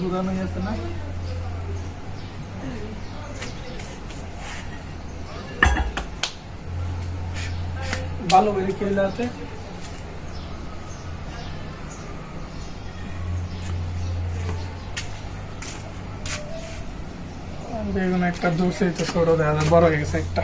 ঘুরানোই আছে না? ভালো করে খেলে আছে। বেগুন একটা দূরছে তো ছোট দেওয়া যায়, বড় হয়ে গেছে একটা।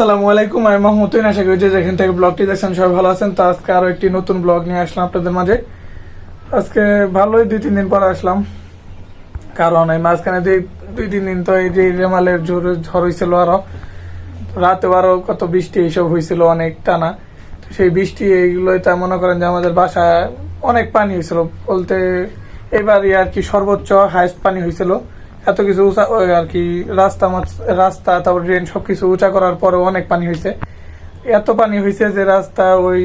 আসসালামু আলাইকুম, আমি মোহাম্মদ তুইন আশা করি যে যেখান থেকে ব্লগটি দেখছেন সবাই ভালো আছেন। তো আজকে আরও একটি নতুন ব্লগ নিয়ে আসলাম আপনাদের মাঝে। আজকে ভালোই দুই তিন দিন পর আসলাম। কারণ এই মাঝখানে দুই দুই তিন দিন তো এই যে রেমালের ঝড় ঝড় হয়েছিল আরও, রাতে আরও কত বৃষ্টি এইসব হয়েছিল অনেক টানা। তো সেই বৃষ্টি এইগুলোই তা মনে করেন যে আমাদের বাসায় অনেক পানি হয়েছিল বলতে এবারই আর কি সর্বোচ্চ হাইস্ট পানি হয়েছিল এত কিছু উঁচা আর কি, রাস্তা রাস্তা, তারপর ড্রেন সবকিছু উঁচা করার পরেও অনেক পানি হয়েছে এত পানি হয়েছে যে রাস্তা ওই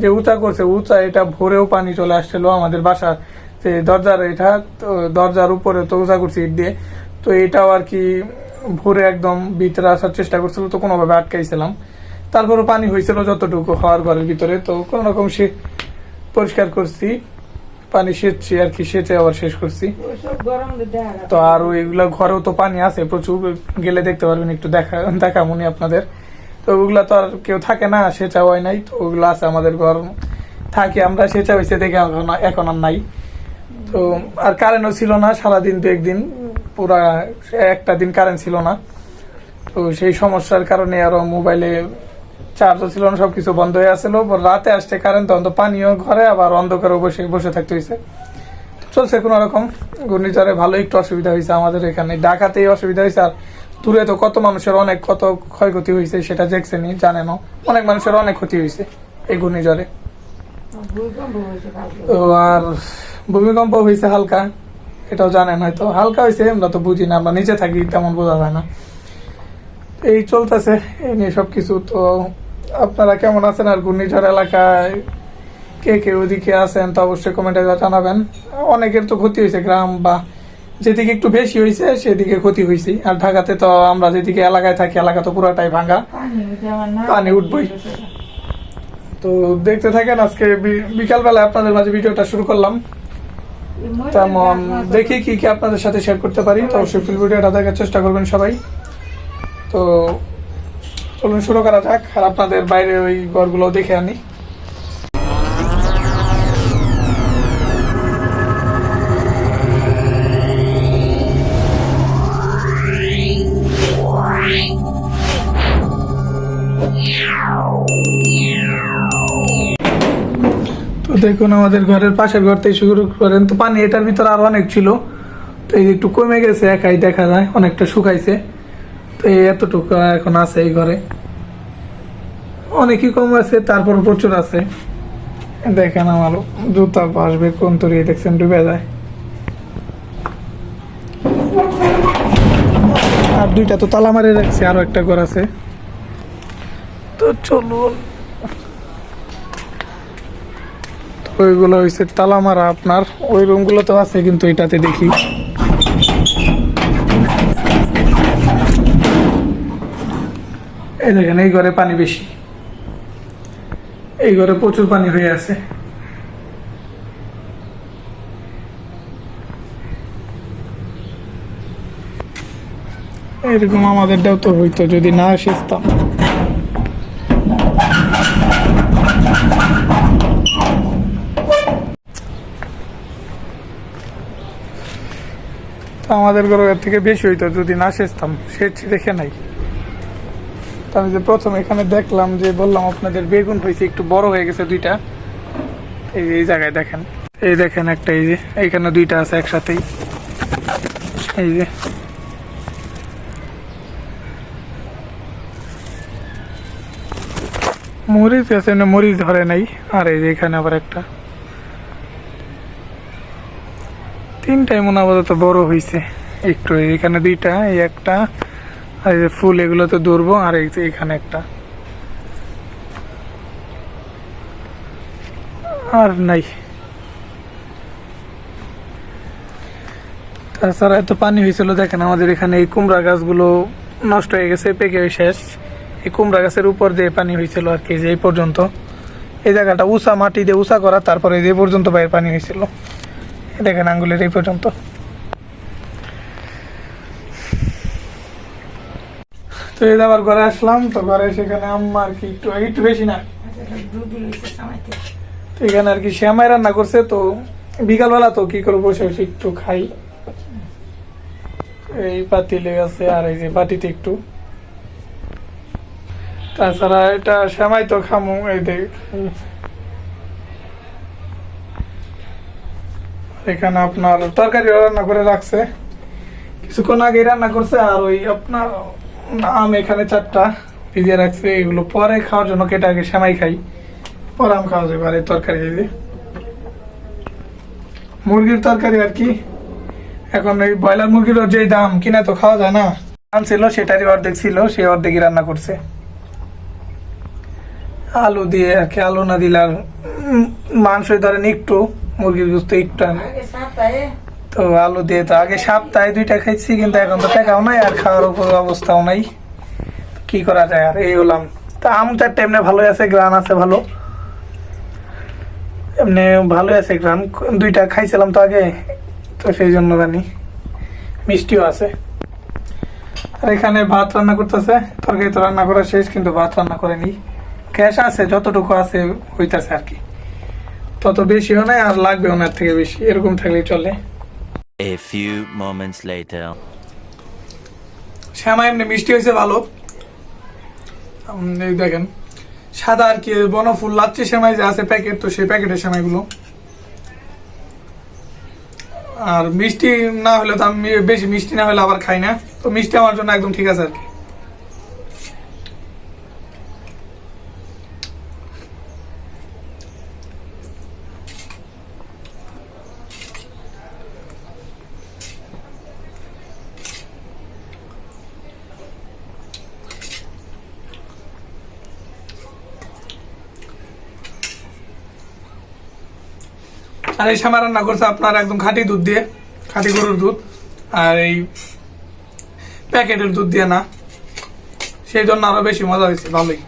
যে উঁচা করছে, উঁচা এটা ভোরেও পানি চলে আসছিল আমাদের বাসার। যে দরজার এটা দরজার উপরে তো উঁচা করছে ইট দিয়ে। তো এটাও আর কি ভোরে একদম ভিতরে আসার চেষ্টা করছিল, তো কোনোভাবে আটকাইছিলাম। তারপরে পানি হয়েছিল যতটুকু হওয়ার ঘরের ভিতরে, তো কোনো রকম সে পরিষ্কার করছি। পানি সেচছি আর কি সেচে আবার শেষ করছি। তো আর ওইগুলো ঘরেও তো পানি আছে, প্রচুর। গেলে দেখতে পারবেন, একটু দেখা দেখা মনে আপনাদের। তো ওগুলা তো আর কেউ থাকে না, সেচা হয় নাই, তো ওগুলো আছে আমাদের ঘর। থাকে আমরা, সেচা হয়েছে দেখে এখন আর নাই। তো আর কারেন্টও ছিল না, সারাদিন তো একদিন, পুরা একটা দিন কারেন্ট ছিল না। তো সেই সমস্যার কারণে আরও মোবাইলে চার্জও ছিল না, সবকিছু বন্ধ হয়ে আসছিল রাতে আসছে কারেন্ট তো পানিও ঘরে আবার অন্ধকারে বসে বসে থাকতে হয়েছে। চলছে কোনো রকম। ঘূর্ণিঝড়ে ভালো একটু অসুবিধা হয়েছে আমাদের এখানে। ঢাকাতেই অসুবিধা হয়েছে। আর দূরে তো কত মানুষের অনেক কত ক্ষয়ক্ষতি হয়েছে সেটা দেখছেনই, জানেনও। অনেক মানুষের অনেক ক্ষতি হয়েছে এই ঘূর্ণিঝড়ে। তো আর ভূমিকম্প হয়েছে হালকা। এটাও জানেন হয়তো। হালকা হয়েছে, আমরা তো বুঝি না, আমরা নিচে থাকি, তেমন বোঝা যায় না। এই চলতেছে, এই নিয়ে সব কিছু তো আপনারা কেমন আছেন আর ঘূর্ণিঝড় এলাকায়? কে কে ওদিকে আছেন? তো অবশ্যই কমেন্টে জানাবেন। অনেকের তো ক্ষতি হয়েছে গ্রাম বা যেদিকে একটু বেশি হয়েছে, সেদিকে ক্ষতি হয়েছে আর ঢাকাতে তো আমরা যেদিকে এলাকায় থাকি, এলাকা তো পুরাটাই ভাঙা। পানি উঠবই। তো দেখতে থাকেন আজকে বিকালবেলা আপনাদের মাঝে ভিডিওটা শুরু করলাম। তেমন দেখি কি কি আপনাদের সাথে শেয়ার করতে পারি। তো অবশ্যই ফুল ভিডিওটা দেখার চেষ্টা করবেন সবাই। তো চলুন শুরু করা যাক, আর আপনাদের বাইরে ওই ঘরগুলো দেখে আনি। তো দেখুন, আমাদের ঘরের পাশের ঘর থেকে শুরু করেন। তো পানি এটার ভিতরে আরও অনেক ছিল, তো এই একটু কমে গেছে, একাই দেখা যায়, অনেকটা শুকাইছে। তো এই এতটুকু এখন আছে এই ঘরে। অনেকই কম আছে, তারপর প্রচুর আছে। দেখেন আমার জুতা বাসবে কোন তরি দেখছেন, ডুবে যায়। আর দুইটা তো তালা মারে রাখছে, আরও একটা ঘর আছে। তো চলুন। ওইগুলো হয়েছে তালা মারা আপনার। ওই রুমগুলো তো আছে, কিন্তু এটাতে দেখি। এই দেখেন, এই ঘরে পানি বেশি। এই ঘরে প্রচুর পানি হয়ে আছে। এরকম আমাদেরটাও তো হইতো, যদি না আসতাম আমাদের ঘরে থেকে বেশি হইতো, যদি না সেচতাম সেচছি দেখে নাই। আমি যে প্রথম এখানে দেখলাম যে বললাম আপনাদের বেগুন হয়েছে একটু বড় হয়ে গেছে দুইটা। এই যে এই জায়গায় দেখেন। এই দেখেন একটা, এই যে এইখানে দুইটা আছে একসাথেই। এই যে। মরিচ আছে মরিচ ধরে নাই। আর এই যে এখানে আবার একটা। তিনটাই মনে আপাতত বড় হয়েছে। একটু এখানে দুইটা, এই একটা। আর এই যে ফুল এগুলো তো ধরবো, আর এখানে একটা। আর নাই। তাছাড়া এত পানি হয়েছিল, দেখেন আমাদের এখানে এই কুমড়া গাছগুলো নষ্ট হয়ে গেছে, পেকে শেষ। এই কুমড়া গাছের উপর দিয়ে পানি হয়েছিল আর কি, যে এই পর্যন্ত। এই জায়গাটা উঁচা মাটি দিয়ে উঁচা করা, তারপরে এই পর্যন্ত বাইরে পানি হয়েছিল। দেখেন আঙ্গুলের এই পর্যন্ত। তো আবার ঘরে আসলাম, তো ঘরে সেখানে আম্মা আর কি একটু একটু বেশি না। তো এখানে আর কি শ্যামাই রান্না করছে, তো বিকালবেলা তো কি করে বসে বসে একটু খাই। এই আছে আর এই যে বাটিতে একটু। তাছাড়া এটা শ্যামাই তো খামু, এই এখানে আপনার তরকারি রান্না করে রাখছে। কিছুক্ষণ আগে রান্না করছে আর ওই আপনার আম এখানে চারটা ভিজিয়ে রাখছে এগুলো পরে খাওয়ার জন্য কেটে আগে শ্যামাই খাই পরে আম খাওয়া যাবে আর এই তরকারি এই মুরগির তরকারি আর কি। এখন এই ব্রয়লার মুরগির যে দাম কিনা তো খাওয়া যায় না। দাম ছিল সেটারই অর্ধেক ছিল সেই অর্ধেকই রান্না করছে। আলু দিয়ে আর কি আলু না দিলে আর উম, মাংস ধরেন একটু মুরগির গুস্ত একটু তো আলু দিয়ে তো আগে সপ্তাহে দুইটা খাইছি, কিন্তু এখন তো টাকাও নাই আর খাওয়ার উপর অবস্থাও নাই। কি করা যায় আর এই হলাম। তা আম চারটা এমনি ভালোই আছে গ্রান আছে ভালো। এমনি ভালোই আছে গ্রান দুইটা খাইছিলাম তো আগে, তো সেই জন্য জানি। মিষ্টিও আছে। আর এখানে ভাত রান্না করতেছে, তরকারি তো রান্না করা শেষ, কিন্তু ভাত রান্না করেনি গ্যাস আছে, যতটুকু আছে হইতাছে আর কি। তত বেশিও নাই আর লাগবেও না থেকে বেশি, এরকম থাকলেই চলে। A few moments later. শ্যামা, এমনি মিষ্টি হয়েছে, ভালো। দেখেন। সাদা আর কি, বনফুল লাচ্ছি সেমাই যে আছে, প্যাকেট, তো সেই প্যাকেটের সেমাইগুলো। আর মিষ্টি না হলে তো আমি বেশি মিষ্টি না হলে আবার খাই না। তো মিষ্টি আমার জন্য একদম ঠিক আছে আর কি। আর এই শ্যামা রান্না করছে আপনার একদম খাঁটি দুধ দিয়ে, খাঁটি গরুর দুধ। আর এই প্যাকেটের দুধ দিয়ে না। সেই জন্য আরও বেশি মজা হয়েছে, ভালোই।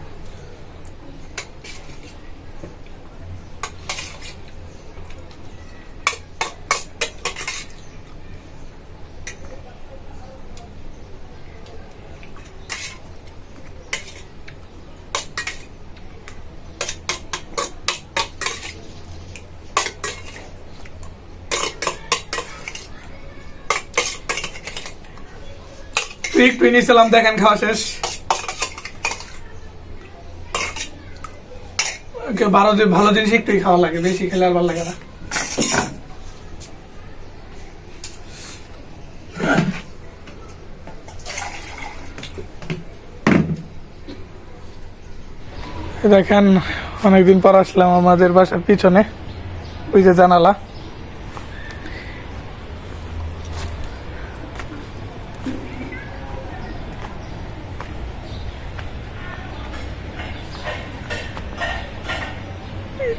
দেখেন, খাওয়া শেষ। ভালো জিনিস খাওয়া লাগে, বেশি খেলে আর ভালো লাগে না। দেখেন, অনেকদিন পর আসলাম আমাদের বাসার পিছনে। ওই যে জানালা।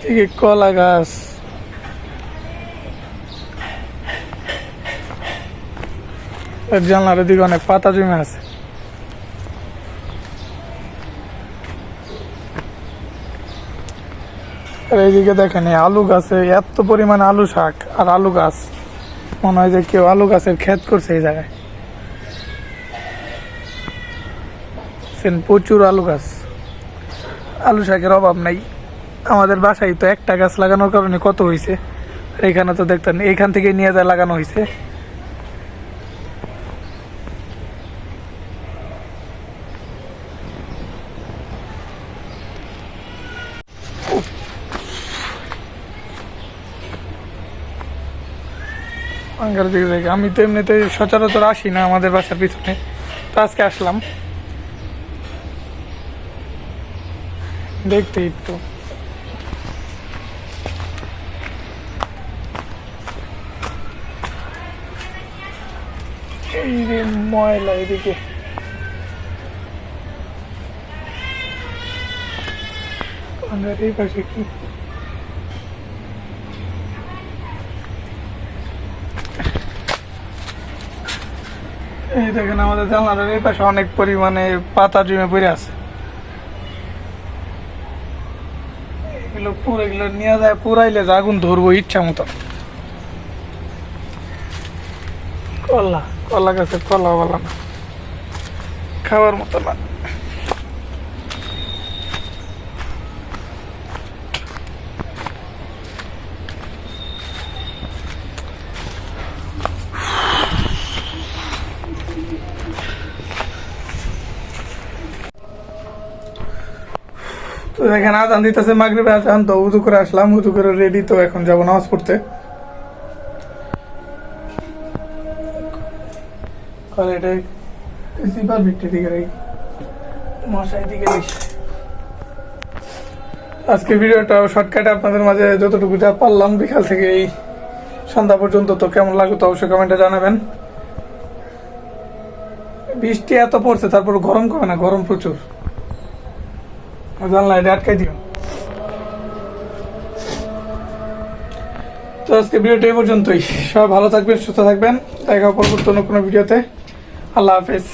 এদিকে কলা গাছ। জানলার দিকে অনেক পাতা জমে আছে। আর এইদিকে দেখেন আলু গাছে এত পরিমাণে আলু শাক আর আলু গাছ। মনে হয় যে কেউ আলু গাছের ক্ষেত করছে এই জায়গায়। প্রচুর আলু গাছ। আলু শাকের অভাব নাই। আমাদের বাসায় তো একটা গাছ লাগানোর কারণে কত হয়েছে এখানে তো দেখতেন, এইখান থেকে নিয়ে যায় লাগানো হয়েছে আমি তো এমনিতে সচরাচর আসি না আমাদের বাসার পিছনে। তো আজকে আসলাম। দেখতে একটু। এই ময়লা এদিকে। এই পাশে কি? এই দেখেন আমাদের জানলাটার এই পাশে অনেক পরিমাণে পাতা জমে পড়ে আছে। এগুলো পুরো এগুলো নিয়ে যায়, পুরাইলে আগুন ধরবো ইচ্ছা মতো কলা কলা গাছে কলা বলা না। খাওয়ার মতো না। তো এখানে আজান দিতেছে, মাগরিবে আজান তো উজু করে আসলাম, উজু করে রেডি তো এখন যাব নামাজ পড়তে। আর এটা সিপার ভিত্তি দিকে রাখি। মশাই দিকে দিস। আজকে ভিডিওটা শর্টকাটে আপনাদের মাঝে যতটুকু পারলাম, বিকাল থেকে এই সন্ধ্যা পর্যন্ত তো কেমন লাগল তো অবশ্যই কমেন্টে জানাবেন। বৃষ্টি এত পড়ছে, তারপর গরম কমে না? গরম প্রচুর। জানলা এটা আটকাই দিও। তো আজকে ভিডিওটা এই পর্যন্তই। সবাই ভালো থাকবেন, সুস্থ থাকবেন। দেখা পরবর্তী অন্য কোনো ভিডিওতে। আল্লাহ হাফেজ।